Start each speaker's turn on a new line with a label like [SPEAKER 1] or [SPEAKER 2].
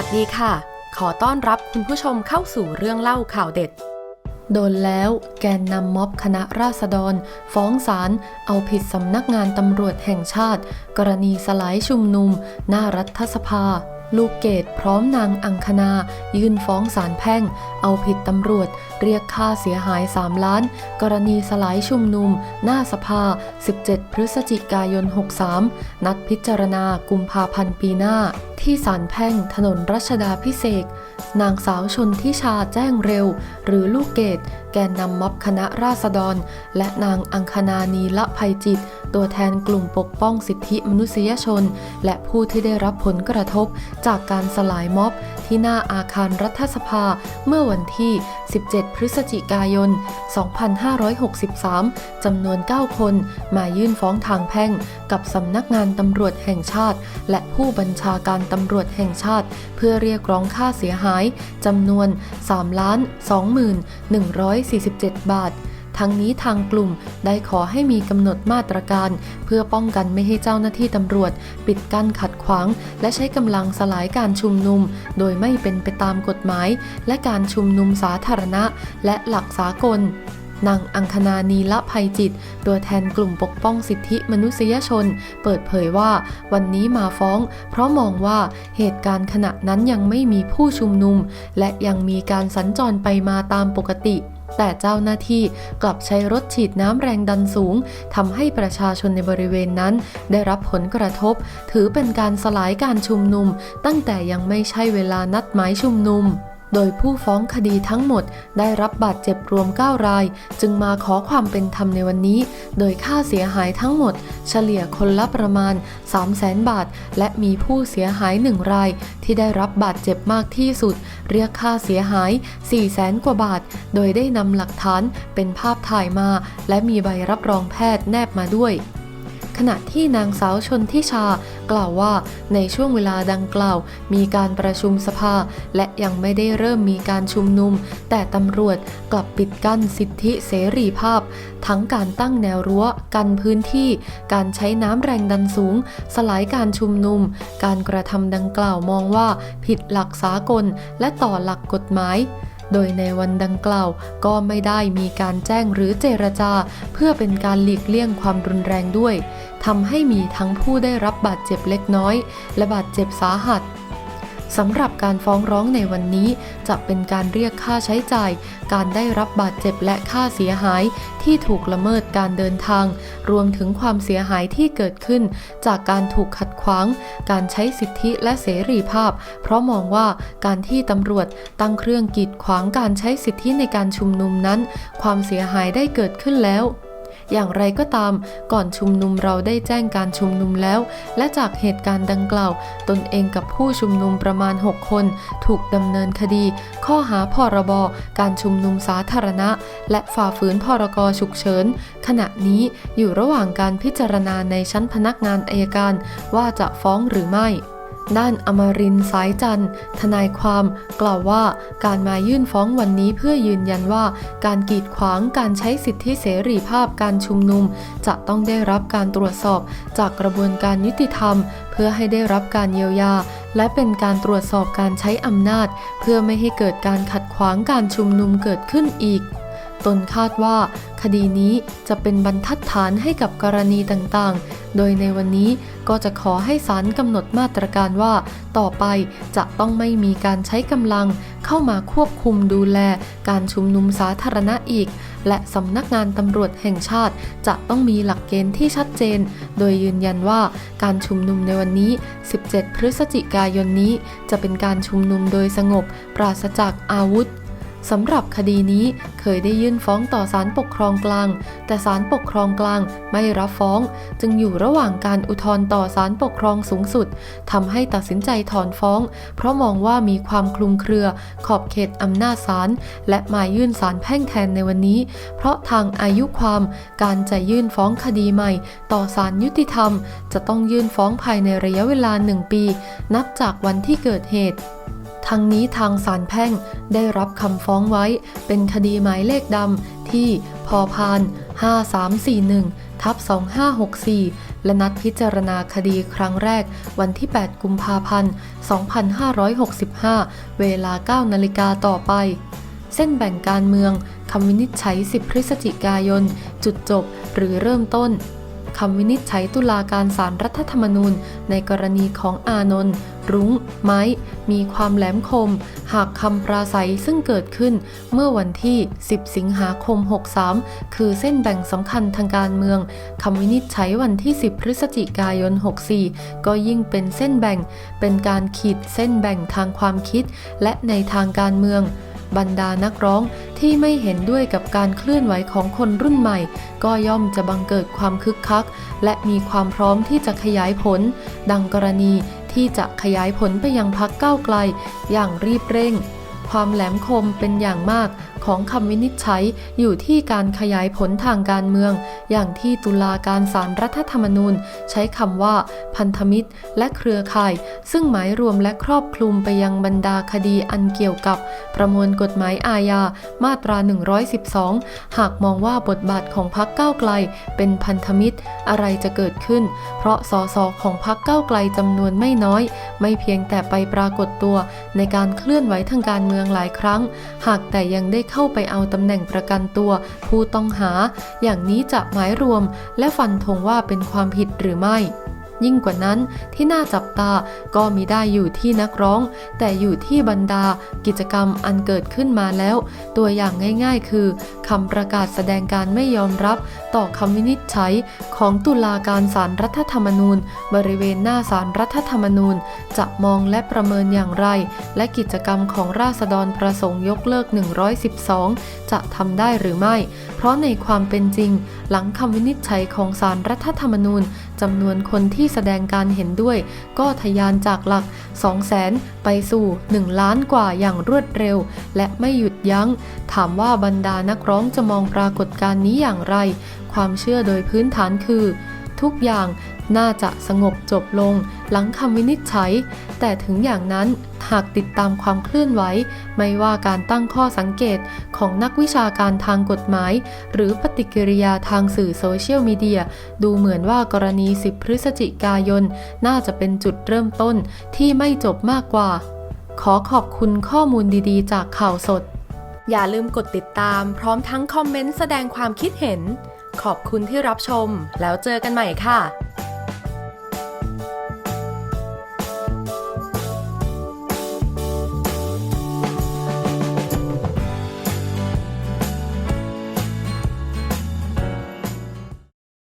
[SPEAKER 1] วัสดีค่ะ ขอต้อนรับคุณผู้ชมเข้าสู่เรื่องเล่าข่าวเด็ด โดนแล้วแกนนำม็อบคณะราษฎร ฟ้องศาลเอาผิดสำนักงานตำรวจแห่งชาติ กรณีสลายชุมนุม หน้ารัฐสภา ลูกเกดพร้อมนางอังคณา ยื่นฟ้องศาลแพ่ง เอาผิดตำรวจ เรียกค่าเสียหาย 3 ล้าน กรณีสลายชุมนุม หน้าสภา 17 พฤศจิกายน 63 นัดพิจารณากุมภาพันธ์ปีหน้า ที่ศาลแพ่งถนนรัชดาพิเศษนางสาวชนทิชาแจ้งเร็ว หรือลูกเกดแกนนำม็อบคณะราษฎร และนางอังคณานีละภัยจิต ตัวแทนกลุ่มปกป้องสิทธิมนุษยชน และผู้ที่ได้รับผลกระทบ จากการสลายม็อบ ที่หน้าอาคารรัฐสภาเมื่อวันที่ 17 พฤศจิกายน 2563 จำนวน 9 คน มายื่นฟ้องทางแพ่ง กับสำนักงานตำรวจแห่งชาติ และผู้บัญชาการตำรวจแห่งชาติ เพื่อเรียกร้องค่าเสียหายจำนวน3ล้าน21,147 บาท ทั้งนี้ทางกลุ่มได้ขอให้มีกำหนดมาตรการ เพื่อป้องกันไม่ให้เจ้าหน้าที่ตำรวจ ปิดกั้นขัดขวาง และใช้กำลังสลายการชุมนุม โดยไม่เป็นไปตามกฎหมาย และการชุมนุมสาธารณะ และหลักสากลนางอังคณานีละภัยจิต ตัวแทนกลุ่มปกป้องสิทธิมนุษยชน เปิดเผยว่าวันนี้มาฟ้อง เพราะมองว่าเหตุการณ์ขณะนั้นยังไม่มีผู้ชุมนุม และยังมีการสัญจรไปมาตามปกติ แต่เจ้าหน้าที่กลับใช้รถฉีดน้ำแรงดันสูงทำให้ประชาชนในบริเวณนั้น ได้รับผลกระทบ ถือเป็นการสลายการชุมนุม ตั้งแต่ยังไม่ใช่เวลานัดหมายชุมนุม โดยผู้ฟ้องคดีทั้งหมดได้รับบาดเจ็บรวม 9 ราย จึงมาขอความเป็นธรรมในวันนี้ โดยค่าเสียหายทั้งหมด เฉลี่ยคนละประมาณ 300,000 บาท และมีผู้เสียหาย 1 ราย ที่ได้รับบาดเจ็บมากที่สุด เรียกค่าเสียหาย 400,000 กว่าบาท โดยได้นำหลักฐานเป็นภาพถ่ายมา และมีใบรับรองแพทย์แนบมาด้วย ขณะที่นางสาวชนทิชากล่าวว่าในช่วงเวลาดังกล่าว มีการประชุมสภา และยังไม่ได้เริ่มมีการชุมนุม แต่ตำรวจกลับปิดกั้นสิทธิเสรีภาพ ทั้งการตั้งแนวรั้วกันพื้นที่ การใช้น้ำแรงดันสูง สลายการชุมนุม การกระทำดังกล่าวมองว่า ผิดหลักสากลและต่อหลักกฎหมาย โดยในวันดังกล่าวก็ไม่ได้มีการแจ้งหรือเจรจา เพื่อเป็นการหลีกเลี่ยงความรุนแรงด้วยทำให้มีทั้งผู้ได้รับบาดเจ็บเล็กน้อย และบาดเจ็บสาหัส สำหรับการฟ้องร้องในวันนี้จะเป็นการเรียกค่าใช้จ่าย การได้รับบาดเจ็บและค่าเสียหายที่ถูกละเมิดการเดินทาง รวมถึงความเสียหายที่เกิดขึ้น จากการถูกขัดขวาง การใช้สิทธิและเสรีภาพ เพราะมองว่าการที่ตำรวจตั้งเครื่องกีดขวางการใช้สิทธิในการชุมนุมนั้น ความเสียหายได้เกิดขึ้นแล้ว อย่างไรก็ตามก่อนชุมนุมเราได้แจ้งการชุมนุมแล้ว และจากเหตุการณ์ดังกล่าว ตนเองกับผู้ชุมนุมประมาณ 6 คน ถูกดำเนินคดี ข้อหาพรบการชุมนุมสาธารณะ และฝ่าฝืนพรกฉุกเฉิน ขณะนี้อยู่ระหว่างการพิจารณาในชั้นพนักงานอายการ ว่าจะฟ้องหรือไม่ ด้านอมรินสายจันทร์ทนายความกล่าวว่าการมายื่นฟ้องวันนี้เพื่อยืนยันว่า การกีดขวางการใช้สิทธิเสรีภาพการชุมนุม จะต้องได้รับการตรวจสอบจากกระบวนการยุติธรรม เพื่อให้ได้รับการเยียวยา และเป็นการตรวจสอบการใช้อำนาจ เพื่อไม่ให้เกิดการขัดขวางการชุมนุมเกิดขึ้นอีก ตนคาดว่า คดีนี้จะเป็นบรรทัดฐานให้กับกรณีต่างๆ โดยในวันนี้ก็จะขอให้ศาลกำหนดมาตรการว่า ต่อไปจะต้องไม่มีการใช้กำลังเข้ามาควบคุมดูแลการชุมนุมสาธารณะอีก และสำนักงานตำรวจแห่งชาติ จะต้องมีหลักเกณฑ์ที่ชัดเจน โดยยืนยันว่าการชุมนุมในวันนี้ 17 พฤศจิกายนนี้ จะเป็นการชุมนุมโดยสงบ ปราศจากอาวุธ สำหรับคดีนี้เคยได้ยื่นฟ้องต่อศาลปกครองกลาง แต่ศาลปกครองกลางไม่รับฟ้อง จึงอยู่ระหว่างการอุทธรณ์ต่อศาลปกครองสูงสุดทำให้ตัดสินใจถอนฟ้อง เพราะมองว่ามีความคลุมเครือ ขอบเขตอำนาจศาลและมายื่นศาลแพ่งแทนในวันนี้ เพราะทางอายุความการจะยื่นฟ้องคดีใหม่ ต่อศาลยุติธรรม จะต้องยื่นฟ้องภายในระยะเวลาหนึ่งปี นับจากวันที่เกิดเหตุ ทั้งนี้ทางศาลแพ่งได้รับคำฟ้องไว้ เป็นคดีหมายเลขดำที่พอพาน5341ทับ2564 และนัดพิจารณาคดีครั้งแรกวันที่ 8 กุมภาพันธ์ 2565 เวลา 9 นาฬิกาต่อไป เส้นแบ่งการเมืองคำวินิจฉัย 10 พฤศจิกายน จุดจบหรือเริ่มต้น คำวินิจฉัยตุลาการศารรัฐธรรมนูญ ในกรณีของอานนท์รุ้ง ไม้ มีความแหลมคม หากคำปราศัยซึ่งเกิดขึ้นเมื่อวันที่ 10 สิงหาคม 63 คือเส้นแบ่งสำคัญทางการเมืองคำวินิจฉัยวันที่ 10 พฤศจิกายน 64 ก็ยิ่งเป็นเส้นแบ่ง เป็นการขีดเส้นแบ่งทางความคิดและในทางการเมือง บรรดานักร้องที่ไม่เห็นด้วยกับการเคลื่อนไหวของคนรุ่นใหม่ ก็ย่อมจะบังเกิดความคึกคัก และมีความพร้อมที่จะขยายผล ดังกรณีที่จะขยายผลไปยังพักก้าวไกล อย่างรีบเร่ง ความแหลมคมเป็นอย่างมากของคำวินิจฉัยอยู่ที่การขยายผลทางการเมือง อย่างที่ตุลาการศารรัฐธรรมนูญ ใช้คำว่า พันธมิตร และเครือข่าย ซึ่งหมายรวมและครอบคลุมไปยังบรรดาคดีอันเกี่ยวกับ ประมวลกฎหมายอาญามาตรา 112 หากมองว่าบทบาทของพรรคก้าไกล เป็นพันธมิตรอะไรจะเกิดขึ้น เพราะสสของพรรคก้าไกลจำนวนไม่น้อย ไม่เพียงแต่ไปปรากฏตัวในการเคลื่อนไหวทางการเมืองหลายครั้ง หากแต่ยังได้เข้าไปเอาตำแหน่งประกันตัว ผู้ต้องหา อย่างนี้จะหมายรวม และฟันธงว่าเป็นความผิดหรือไม่ ยิ่งกว่านั้นที่น่าจับตาก็มีได้อยู่ที่นักร้อง แต่อยู่ที่บรรดากิจกรรมอันเกิดขึ้นมาแล้ว ตัวอย่างง่ายๆ คือคำประกาศแสดงการไม่ยอมรับต่อคำวินิจฉัยของตุลาการศาลรรัฐธรรมนูญ บริเวณหน้าศาลรรัฐธรรมนูญ จะมองและประเมินอย่างไร และกิจกรรมของราษฎรประสงค์ยกเลิก 112 จะทำได้หรือไม่ เพราะในความเป็นจริง หลังคำวินิจฉัยของศาลรรัฐธรรมนูญ จำนวนคนที่แสดงการเห็นด้วย ก็ทะยานจากหลัก 200,000ไปสู่ 1 ล้านกว่าอย่างรวดเร็ว และไม่หยุดยัง้ง ถามว่าบรรดานักร้องจะมองปรากฏการณ์นี้อย่างไร ความเชื่อโดยพื้นฐานคือ ทุกอย่าง น่าจะสงบจบลงหลังคำวินิจฉัย แต่ถึงอย่างนั้นหากติดตามความเคลื่อนไหว ไม่ว่าการตั้งข้อสังเกตของนักวิชาการทางกฎหมาย หรือปฏิกิริยาทางสื่อโซเชียลมีเดีย ดูเหมือนว่ากรณี 10 พฤศจิกายน น่าจะเป็นจุดเริ่มต้นที่ไม่จบมากกว่า ขอขอบคุณข้อมูลดีๆ จากข่าวสด
[SPEAKER 2] อย่าลืมกดติดตามพร้อมทั้งคอมเมนต์แสดงความคิดเห็น ขอบคุณที่รับชม แล้วเจอกันใหม่ค่ะ